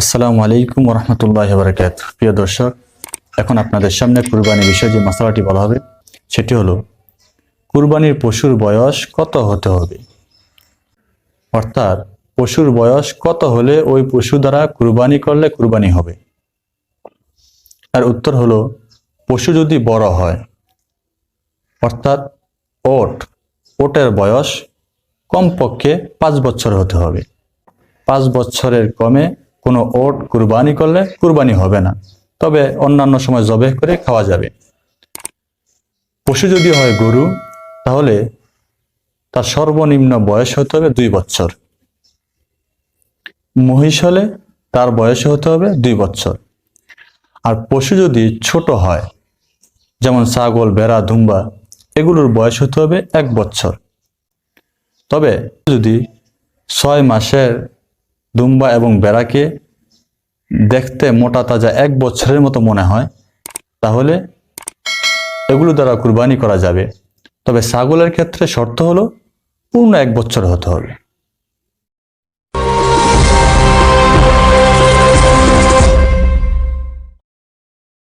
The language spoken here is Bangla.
আসসালামু আলাইকুম রহমতুল্লাহ বরকাত প্রিয় দর্শক, এখন আপনাদের সামনে কুরবানি বিষয়ে যে মশলাটি বলা হবে, সেটি হলো, কুরবানির পশুর বয়স কত হতে হবে? অর্থাৎ, পশুর বয়স কত হলে ওই পশু দ্বারা কুরবানি করলে কুরবানি হবে? আর উত্তর হলো, পশু যদি বড় হয়, অর্থাৎ ওট, ওটের বয়স কমপক্ষে পাঁচ বছর হতে হবে। পাঁচ বছরের কমে কোনো ওট কুরবানি করলে কুরবানি হবে না। তবে অন্যান্য সময় জবে করে খাওয়া যাবে। পশু যদি হয় গরু, তাহলে তার সর্বনিম্ন বয়স হতে হবে দুই বছর। মহিষ হলে তার বয়স হতে হবে দুই বছর। আর পশু যদি ছোট হয়, যেমন ছাগল বেড়া ধুম্বা, এগুলোর বয়স হতে হবে এক বছর। তবে যদি ছয় মাসের দুম্বা এবং বেড়াকে দেখতে মোটা তাজা এক বছরের মতো মনে হয়, তাহলে এগুলো দ্বারা কুরবানি করা যাবে। তবে ছাগলের ক্ষেত্রে শর্ত হলো পূর্ণ এক বছর হতে হবে।